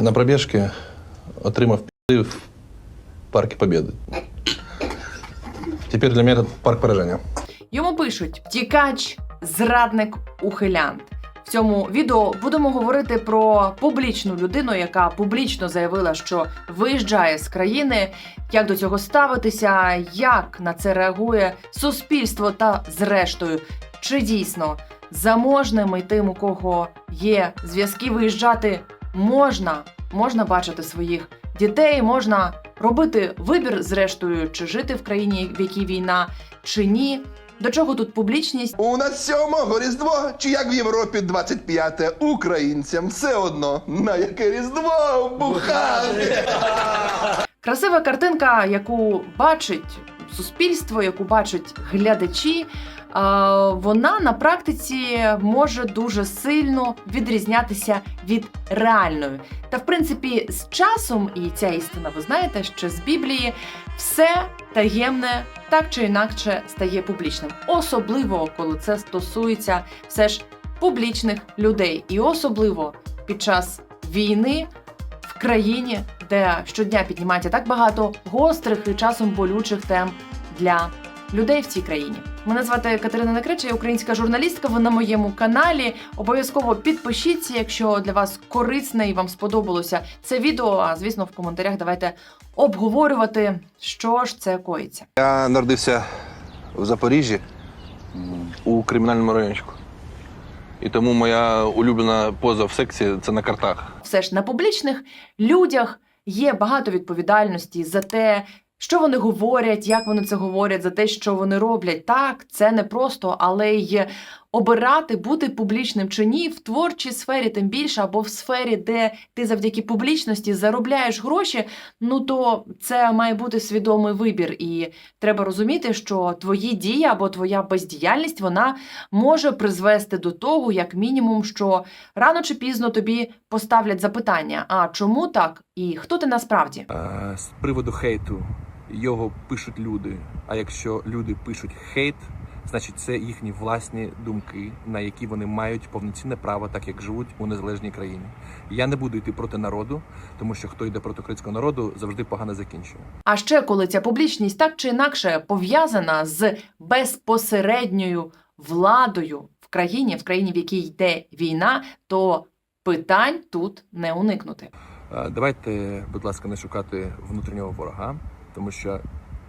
На пробіжці отримав пі в парку Побєди. Тепер для мене парк пораження. Йому пишуть втікач, зрадник, ухилянт. В цьому відео будемо говорити про публічну людину, яка публічно заявила, що виїжджає з країни, як до цього ставитися, як на це реагує суспільство та зрештою, чи дійсно заможним і тим, у кого є зв'язки, виїжджати можна, можна бачити своїх дітей, можна робити вибір, зрештою, чи жити в країні, в якій війна, чи ні. До чого тут публічність? У нас сьомого Різдво, чи як в Європі 25-те, українцям все одно на яке Різдво бухати. Красива картинка, яку бачить суспільство, яку бачать глядачі, вона на практиці може дуже сильно відрізнятися від реальної. Та в принципі, з часом, і ця істина, ви знаєте, що з Біблії все таємне так чи інакше стає публічним, особливо коли це стосується все ж публічних людей, і особливо під час війни в країні, де щодня піднімається так багато гострих і часом болючих тем для людей в цій країні. Мене звати Катерина Некреча, я українська журналістка. Ви на моєму каналі. Обов'язково підпишіться, якщо для вас корисне і вам сподобалося це відео. А звісно, в коментарях давайте обговорювати, що ж це коїться. Я народився в Запоріжжі у кримінальному райончику. І тому моя улюблена поза в сексі це на картах. все ж на публічних людях є багато відповідальності за те, що вони говорять, як вони це говорять, за те, що вони роблять. Так, це не просто, але й обирати, бути публічним чи ні в творчій сфері, тим більше, або в сфері, де ти завдяки публічності заробляєш гроші. Ну то це має бути свідомий вибір, і треба розуміти, що твої дії або твоя бездіяльність вона може призвести до того, як мінімум, що рано чи пізно тобі поставлять запитання: а чому так і хто ти насправді? Е, З приводу хейту його пишуть люди. А якщо люди пишуть хейт, значить це їхні власні думки, на які вони мають повноцінне право, так як живуть у незалежній країні. Я не буду йти проти народу, тому що хто йде проти українського народу, завжди погано закінчує. А ще коли ця публічність так чи інакше пов'язана з безпосередньою владою в країні, в країні, в якій йде війна, то питань тут не уникнути. Е, Давайте, будь ласка, не шукати внутрішнього ворога, тому що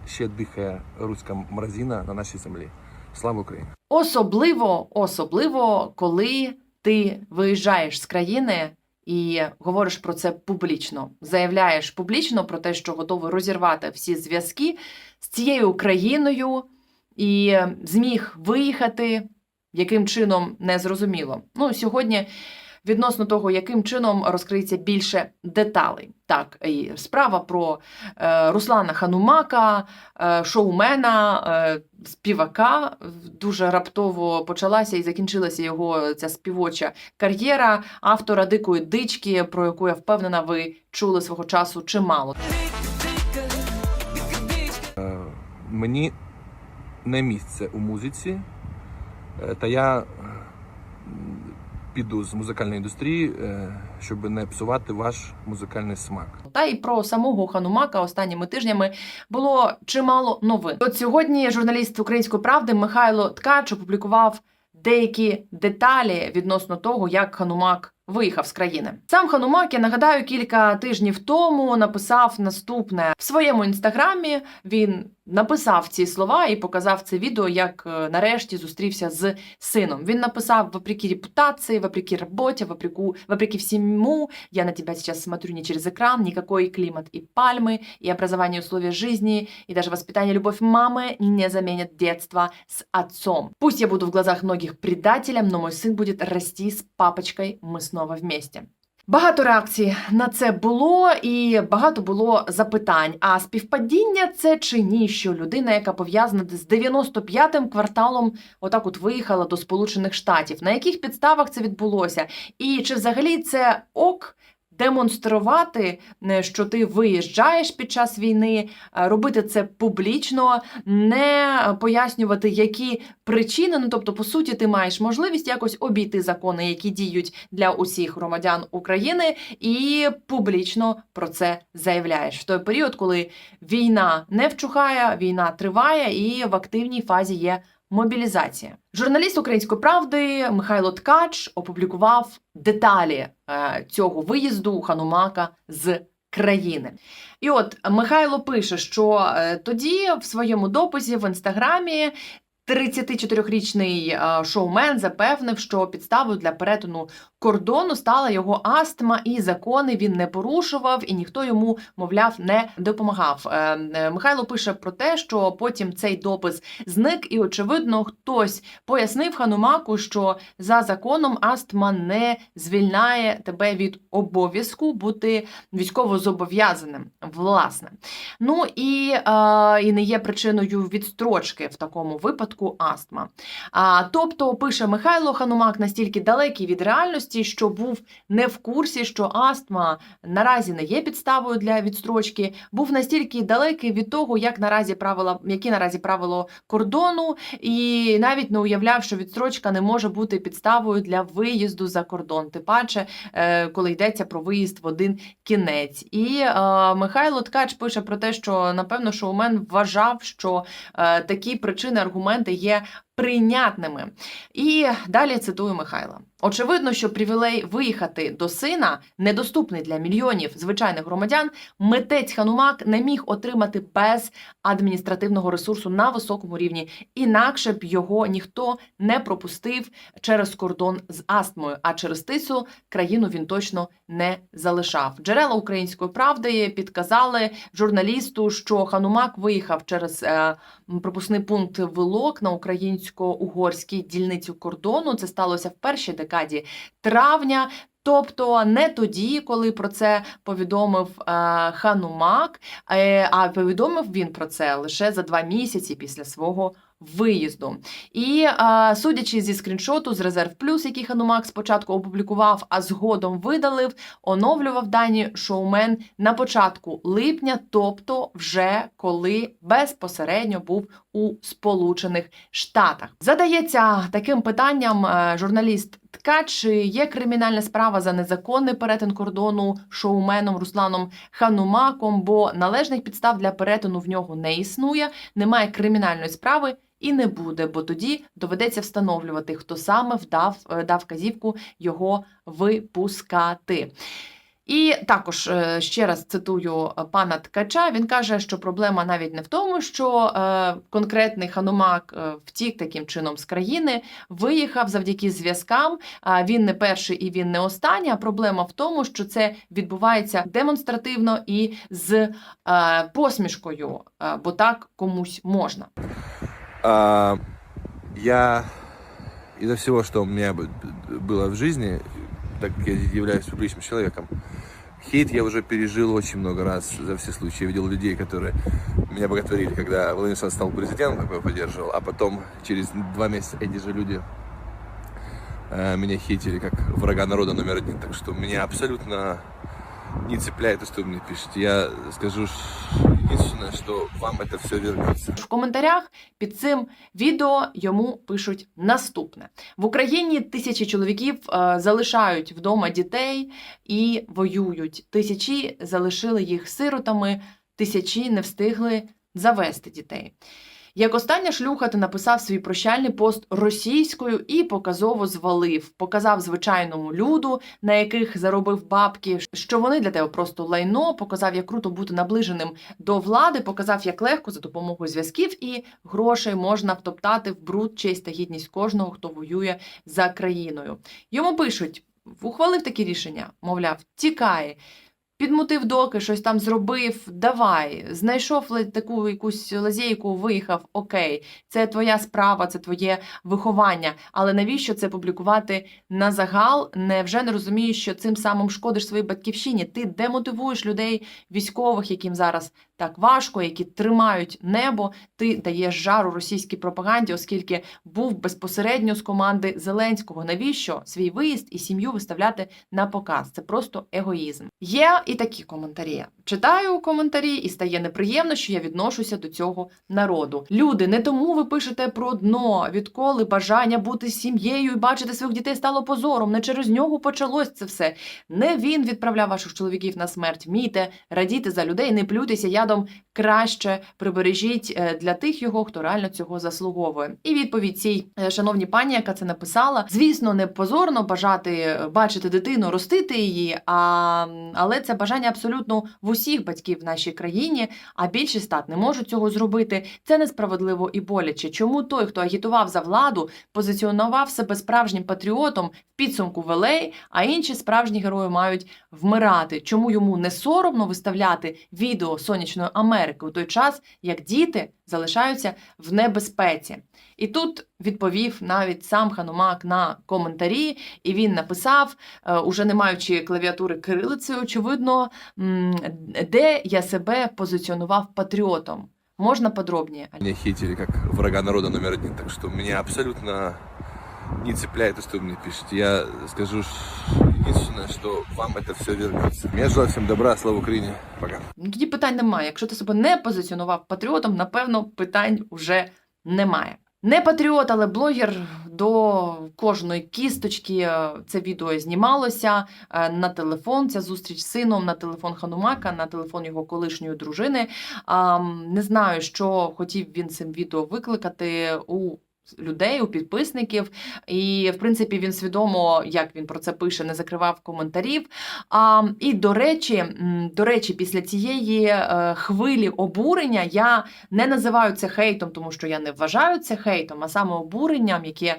ще дихає руська мразіна на нашій землі. Слава Україні! Особливо, особливо, коли ти виїжджаєш з країни і говориш про це публічно, заявляєш публічно про те, що готовий розірвати всі зв'язки з цією країною і зміг виїхати, яким чином не зрозуміло. Ну сьогодні. Відносно того, яким чином розкриється більше деталей. Так, і справа про е, Руслана Ханумака, е, шоумена, е, співака дуже раптово почалася і закінчилася його ця співоча кар'єра автора дикої дички, про яку я впевнена, ви чули свого часу чимало. Мені не місце у музиці, та я піду з музикальної індустрії, е, щоб не псувати ваш музикальний смак. Та й про самого Ханумака останніми тижнями було чимало новин. От сьогодні журналіст української правди Михайло Ткач опублікував деякі деталі відносно того, як Ханумак виїхав з країни. Сам Ханумак, я нагадаю, кілька тижнів тому написав наступне в своєму інстаграмі. Він написав ці слова і показав це відео, як е, нарешті зустрівся з сином. Він написав вопреки репутації, вопреки роботі, вопреки, вопреки всему, я на тебя сейчас смотрю не через экран, никакой климат и пальмы, и образование условия жизни, и даже воспитание любовь мамы не заменят детство с отцом. Пусть я буду в глазах многих предателем, но мой сын будет расти с папочкой, мы снова вместе. Багато реакцій на це було, і багато було запитань. А співпадіння це чи ні, що людина, яка пов'язана з 95-м кварталом, отак от виїхала до Сполучених Штатів. На яких підставах це відбулося? І чи взагалі це ок демонструвати, е, що ти виїжджаєш під час війни, е, робити це публічно, не пояснювати, які причини. Ну тобто, по суті, ти маєш можливість якось обійти закони, які діють для усіх громадян України, і публічно про це заявляєш в той період, коли війна не вчухає, війна триває, і в активній фазі є мобілізація. Журналіст української правди Михайло Ткач опублікував деталі е, цього виїзду Ханумака з країни. І от Михайло пише, що е, тоді в своєму дописі в інстаграмі 34-річний е, шоумен запевнив, що підставою для перетину кордону стала його астма, і закони він не порушував, і ніхто йому, мовляв, не допомагав. Е, е, Михайло пише про те, що потім цей допис зник, і очевидно, хтось пояснив Ханумаку, що за законом астма не звільняє тебе від обов'язку бути військово-зобов'язаним. Власне, ну і, і не є причиною відстрочки в такому випадку астма. А, тобто, пише Михайло Ханумак настільки далекий від реальності, що був не в курсі, що астма наразі не є підставою для відстрочки, був настільки далекий від того, як наразі правила, які наразі правило кордону, і навіть не уявляв, що відстрочка не може бути підставою для виїзду за кордон. Тим паче, е, коли йдеться про виїзд в один кінець. І е, Михайло Ткач пише про те, що напевно шоумен вважав, що е, такі причини, аргументи є прийнятними. І далі цитую Михайла. Очевидно, що привілей виїхати до сина, недоступний для мільйонів звичайних громадян, митець Ханумак не міг отримати без адміністративного ресурсу на високому рівні, інакше б його ніхто не пропустив через кордон з астмою, а через тису країну він точно не залишав. Джерела української правди підказали журналісту, що Ханумак виїхав через е, пропускний пункт Вилок на українсько-угорській дільниці кордону. Це сталося в першій декаді травня. Тобто не тоді, коли про це повідомив е, Ханумак, е, а повідомив він про це лише за два місяці після свого виїзду. І а, судячи зі скріншоту з резерв плюс, який Ханумак спочатку опублікував, а згодом видалив, оновлював дані шоумен на початку липня, тобто вже коли безпосередньо був у Сполучених Штатах. Задається таким питанням е, журналіст. Ткач, чи є кримінальна справа за незаконний перетин кордону шоуменом Русланом Ханумаком, бо належних підстав для перетину в нього не існує, немає кримінальної справи і не буде, бо тоді доведеться встановлювати, хто саме вдав е, дав казівку його випускати. І також е, ще раз цитую е, пана Ткача. Він каже, що проблема навіть не в тому, що е, конкретний ханумак втік таким чином з країни, виїхав завдяки зв'язкам. Він не перший і він не останній. А проблема в тому, що це відбувається демонстративно і з посмішкою, бо так комусь можна. А, я из-за всего, что у меня было в жизни, так как я являюсь публичным человеком, хейт я уже пережил очень много раз за все случаи. Я видел людей, которые меня боготворили, когда Владимир Александрович стал президентом, я поддерживал, а потом через два месяца эти же люди э, меня хейтили как врага народа номер один. Так что меня абсолютно не цепляет то, что вы мне пишете. Я скажу ш- единственное, что вам это все вернется. В коментарях під цим відео йому пишуть наступне: в Україні тисячі чоловіків е, залишають вдома дітей і воюють. Тисячі залишили їх сиротами, тисячі не встигли завести дітей. Як остання шлюха, ти написав свій прощальний пост російською і показово звалив. Показав звичайному люду, на яких заробив бабки, що вони для тебе просто лайно. Показав, як круто бути наближеним до влади, показав, як легко за допомогою зв'язків і грошей можна втоптати в бруд честь та гідність кожного, хто воює за країною. Йому пишуть: ухвалив такі рішення, мовляв, тікай. Підмутив доки, щось там зробив, давай, знайшов таку якусь лазейку, виїхав, окей, це твоя справа, це твоє виховання. Але навіщо це публікувати на загал? Невже не розумієш, що цим самим шкодиш своїй батьківщині? Ти демотивуєш людей військових, яким зараз так важко, які тримають небо. Ти даєш жару російській пропаганді, оскільки був безпосередньо з команди Зеленського. Навіщо свій виїзд і сім'ю виставляти на показ? Це просто егоїзм. Є і такі коментарі. Читаю коментарі, і стає неприємно, що я відношуся до цього народу. Люди, не тому ви пишете про дно, відколи бажання бути сім'єю і бачити своїх дітей стало позором. Не через нього почалось це все. Не він відправляв ваших чоловіків на смерть. Вмійте радіти за людей, не плюйтеся ядом. Краще прибережіть е, для тих його, хто реально цього заслуговує. І відповідь цій е, шановній пані, яка це написала, звісно, не позорно бажати е, бачити дитину, ростити її. А але це бажання абсолютно в усіх батьків в нашій країні. А більшість стат не можуть цього зробити. Це несправедливо і боляче. Чому той, хто агітував за владу, позиціонував себе справжнім патріотом, в підсумку велей, а інші справжні герої мають вмирати? Чому йому не соромно виставляти відео сонячної Америки у той час, як діти залишаються в небезпеці? І тут відповів навіть сам Ханумак на коментарі, і він написав, е, уже не маючи клавіатури кирилицею, очевидно, де я себе позиціонував патріотом. Можна подробніше? Меня хейтили как врага народа номер один, так что меня абсолютно не цепляет то, что вы мне пишете. Я скажу единственное, что вам это все вернется. Я желаю всем добра, слава Украине, пока. Тоді питань немає. Якщо ти себе не позиціонував патріотом, напевно, питань вже немає. Не патріот, але блогер до кожної кісточки е, це відео знімалося е, на телефон. Ця зустріч з сином на телефон Ханумака, на телефон його колишньої дружини. Не знаю, що хотів він цим відео викликати у людей, у підписників. І, в принципі, він свідомо, як він про це пише, не закривав коментарів. А, і до речі, до речі, після цієї е, хвилі обурення я не називаю це хейтом, тому що я не вважаю це хейтом, а саме обуренням, яке е,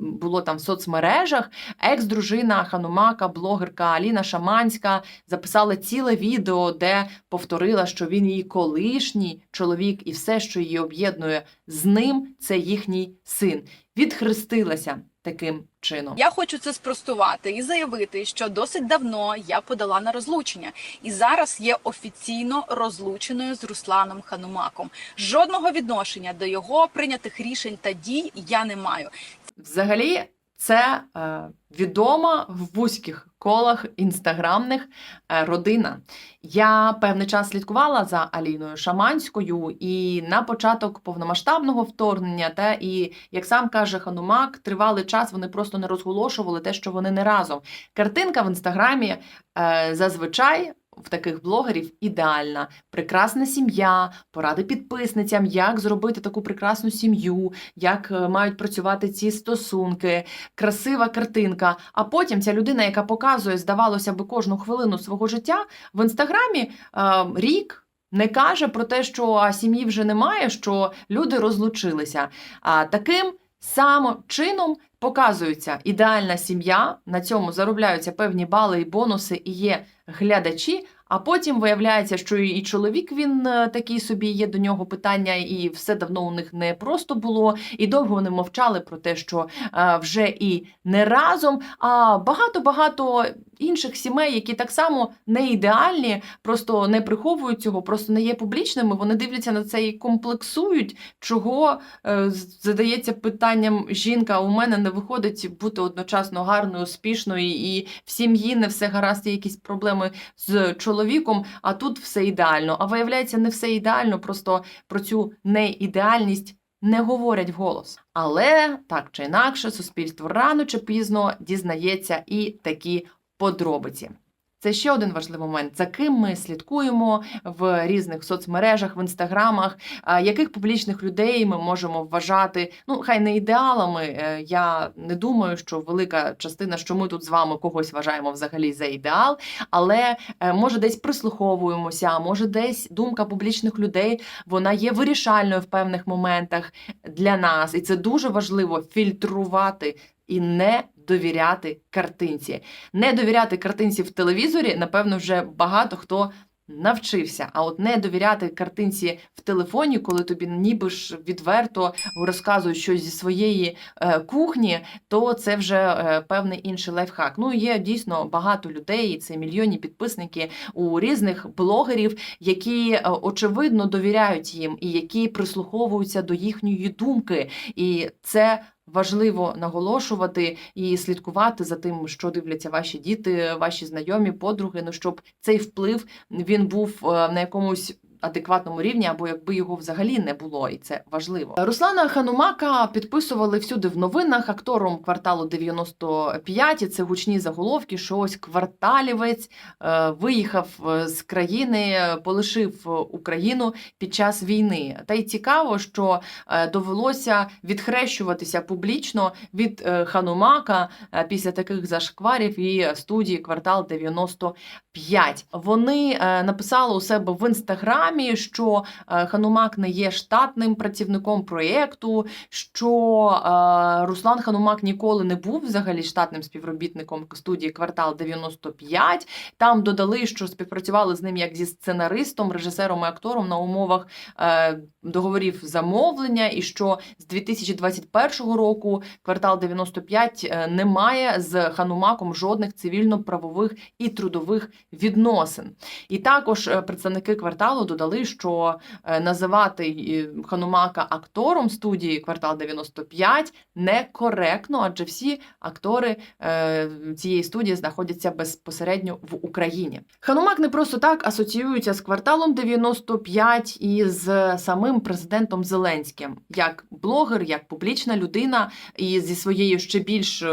було там в соцмережах. Екс-дружина Ханумака, блогерка Аліна Шаманська записала ціле відео, де повторила, що він її колишній чоловік, і все, що її об'єднує з ним, це їхній син. Відхрестилася таким чином. Я хочу це спростувати і заявити, що досить давно я подала на розлучення і зараз є офіційно розлученою з Русланом Ханумаком. Жодного відношення до його прийнятих рішень та дій я не маю. Взагалі, це е, відома в вузьких колах інстаграмних е, родина. Я певний час слідкувала за Аліною Шаманською, і на початок повномасштабного вторгнення, та і як сам каже Ханумак, тривалий час вони просто не розголошували те, що вони не разом. Картинка в інстаграмі е, зазвичай. В таких блогерів ідеальна, прекрасна сім'я, поради підписницям, як зробити таку прекрасну сім'ю, як е, мають працювати ці стосунки, красива картинка. А потім ця людина, яка показує, здавалося би, кожну хвилину свого життя в інстаграмі е, рік. Не каже про те, що сім'ї вже немає, що люди розлучилися. А таким самим чином показується ідеальна сім'я, на цьому заробляються певні бали і бонуси, і є глядачі. А потім виявляється, що і чоловік він е, такий собі є до нього питання, і все давно у них не просто було. І довго вони мовчали про те, що е, вже і не разом. А багато багато інших сімей, які так само не ідеальні, просто не приховують цього, просто не є публічними. Вони дивляться на це і комплексують, чого е, задається питанням жінка. У мене не виходить бути одночасно гарною, успішною, і в сім'ї не все гаразд, є якісь проблеми з чоловіком, а тут все ідеально. А виявляється, не все ідеально, просто про цю неідеальність не говорять вголос. Але так чи інакше, суспільство рано чи пізно дізнається і такі подробиці. Це ще один важливий момент, за ким ми слідкуємо в різних соцмережах, в інстаграмах, яких публічних людей ми можемо вважати, ну хай не ідеалами. е, Я не думаю, що велика частина, що ми тут з вами когось вважаємо взагалі за ідеал, але е, може десь прислуховуємося, може десь думка публічних людей вона є вирішальною в певних моментах для нас, і це дуже важливо фільтрувати і не довіряти картинці. Не довіряти картинці в телевізорі, напевно, вже багато хто навчився. А от не довіряти картинці в телефоні, коли тобі ніби ж відверто розказують щось зі своєї е, кухні, то це вже е, певний інший лайфхак. Ну є дійсно багато людей, це мільйонні підписники у різних блогерів, які е, очевидно довіряють їм і які прислуховуються до їхньої думки. І це важливо наголошувати і слідкувати за тим, що дивляться ваші діти, ваші знайомі, подруги. Ну щоб цей вплив він був е, на якомусь. Адекватному рівні, або якби його взагалі не було, і це важливо. Руслана Ханумака підписували всюди в новинах актором кварталу 95, і Це гучні заголовки, що ось кварталівець е, виїхав е, з країни, е, полишив Україну під час війни. Та й цікаво, що довелося відхрещуватися публічно від Ханумака після таких зашкварів і студії квартал 95. Вони написали у себе в інстаграмі, що е, Ханумак не є штатним працівником проєкту, що е, Руслан Ханумак ніколи не був взагалі штатним співробітником студії квартал 95. Там додали, що співпрацювали з ним як зі сценаристом, режисером і актором на умовах е, договорів замовлення, і що з 2021 року квартал 95 е, не має з Ханумаком жодних цивільно-правових і трудових відносин. І також представники кварталу додали, що е, називати е, Ханумака актором студії квартал 95 некоректно, адже всі актори е, цієї студії знаходяться безпосередньо в Україні. Ханумак не просто так асоціюється з кварталом 95 і з самим президентом Зеленським, як блогер, як публічна людина, і зі своєю ще більш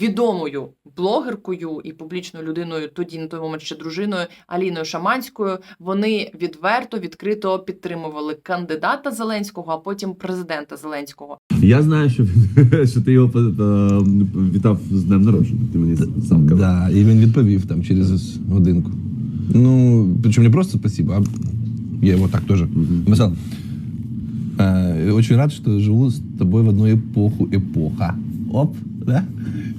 відомою блогеркою і публічною людиною, тоді на той момент ще дружиною Аліною Шаманською. Вони відверто відкрито підтримували кандидата Зеленського, а потім президента Зеленського. Я знаю, що, що ти його е, вітав з днем народження. Ти мені сам казав. Да, і він відповів там через годинку. Ну, причому не просто спасибо, а я его так тоже написал. Э, Очень рад, что живу с тобой в одну эпоху. Эпоха. Оп, да?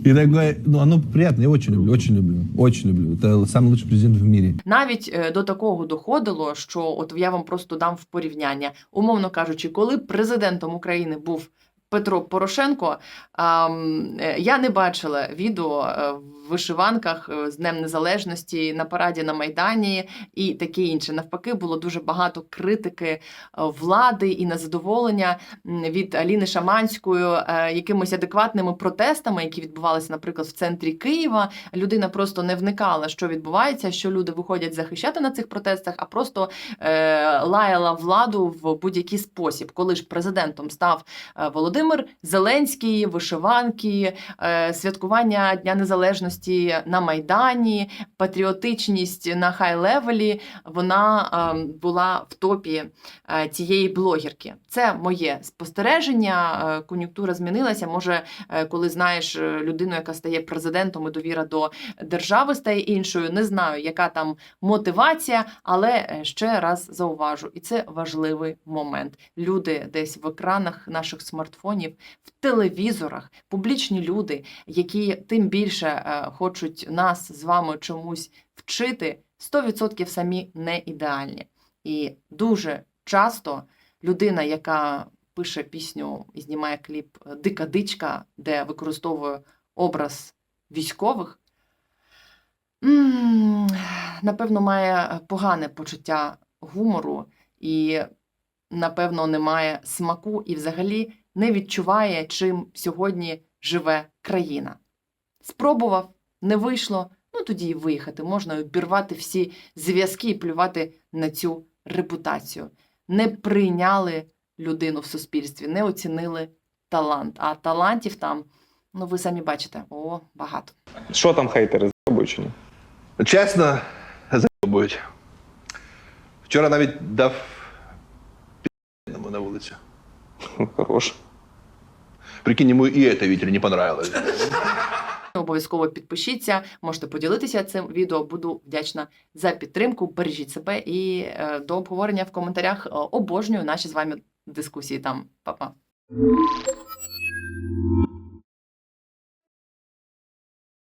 И такой, ну, оно приятно. Я очень люблю, очень люблю, очень люблю. Это самый лучший президент в мире. Навіть е, до такого доходило, що от я вам просто дам в порівняння. Умовно кажучи, коли президентом України був Петро Порошенко, е, я не бачила відео е, в вишиванках е, з Днем Незалежності на параді на Майдані і таке інше. Навпаки, було дуже багато критики влади і незадоволення від Аліни Шаманської якимись адекватними протестами, які відбувалися, наприклад, в центрі Києва. Людина просто не вникала, що відбувається, що люди виходять захищати на цих протестах, а просто лаяла владу в будь-який спосіб. Коли ж президентом став е, Володимир Зеленський, вишиванки, е, святкування Дня Незалежності на Майдані, патріотичність на хай-левелі, вона е, була в топі е, цієї блогерки. Це моє спостереження. Е, Кон'юнктура змінилася. Може, коли знаєш людину, яка стає президентом, і довіра до держави стає іншою. Не знаю, яка там мотивація, але ще раз зауважу, і це важливий момент. Люди десь в екранах наших смартфонів, в телевізорах, публічні люди, які тим більше е, хочуть нас з вами чомусь вчити, 100% самі не ідеальні. І дуже часто людина, яка пише пісню і знімає кліп Дика дичка, де використовує образ військових, напевно, має погане почуття гумору і, напевно, не має смаку і взагалі не відчуває, чим сьогодні живе країна. Спробував, не вийшло. Ну тоді і виїхати можна і обірвати всі зв'язки і плювати на цю репутацію. Не прийняли людину в суспільстві, не оцінили талант. А талантів там, ну ви самі бачите, о, багато. Що там хейтери з чи ні? Чесно, заєбують. Вчора навіть дав пі***ному на вулицю. Хорош. Прикинь, ему и это, Витер, не понравилось. Обов'язково підпишіться, можете поділитися цим відео. Буду вдячна за підтримку. Бережіть себе і е, до обговорення в коментарях. Е, Обожнюю наші з вами дискусії там. Па-па.